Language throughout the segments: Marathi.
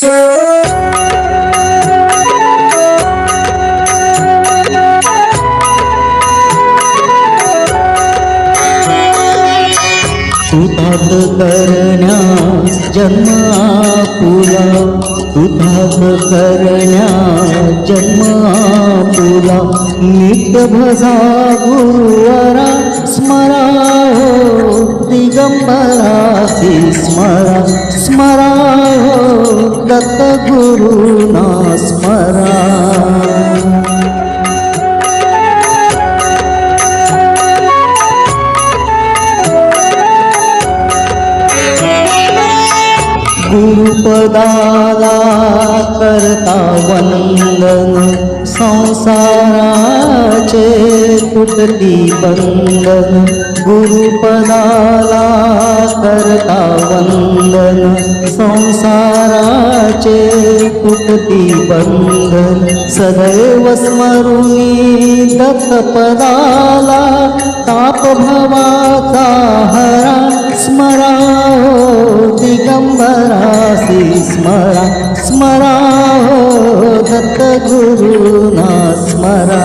तुतात करण्यास जन्म आपुला तुतात करण्यास जन्म आपुला नित्य भजा गुरुवरा स्मरा हो दिगंबरा स्मरा स्मरा दत्त गुरुना स्मरा। गुरुपदाला करता वंदन संसाराचे तुटती बंधन गुरुपदाला करता वंदन संसाराचे तुटती बंधन सदैव स्मरुणी दत्तपदाला ताप भवाचा हरा स्मराहो दिगंबरासी स्मरा स्मराहो दत्त गुरुना स्मरा.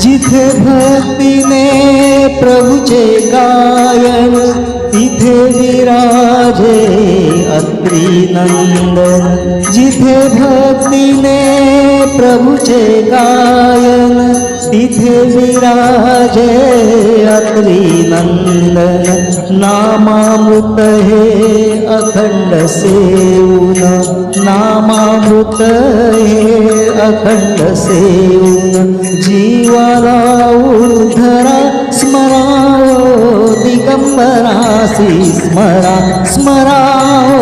जिथे भक्तीने प्रभूचे गायन श्रीनंदन जिथे भक्तीने प्रभूचे गायन तिथे विराजे अत्रिनंदन नामामृत हे अखंड सेऊन नामामृत हे अखंड सेऊन जीवाला ओ स्मरा स्मरा ओ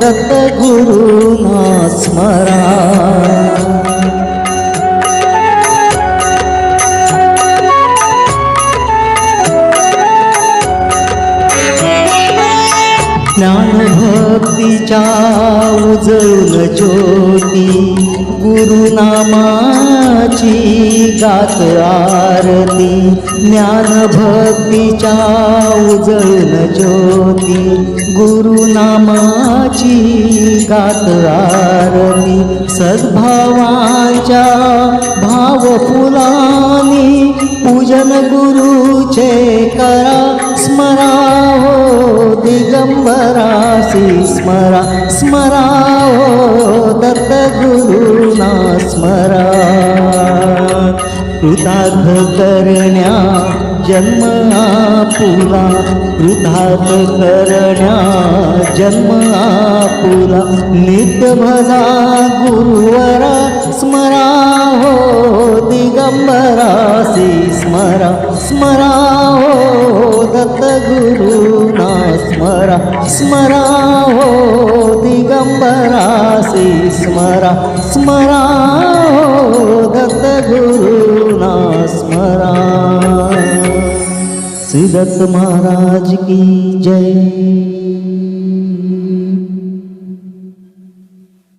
दत्त गुरुना स्मरा। ज्ञानभक्तीच्या उजळून ज्योती गुरुनामाची गात आरती ज्ञानभक्तीच्या उजळून ज्योती गुरुनामाची गात आरती सद्भावांच्या भाव फुलानी पूजन गुरुचे करा स्मरा हो दिगंबरासी स्मरा स्मरा हो दत्त गुरुना स्मरा. कृतार्थ करण्या जन्म आपुला. कृतार्थ करण्या जन्म आपुला. नित्य भजा गुरुवरा स्मरा हो दिगंबरासी स्मरा. स्मरा हो दत्त गुरुना स्मरा. स्मरा हो दिगंबरासी स्मरा. स्मरा हो दत्त गुरु महाराज श्री दत्त महाराज की जय.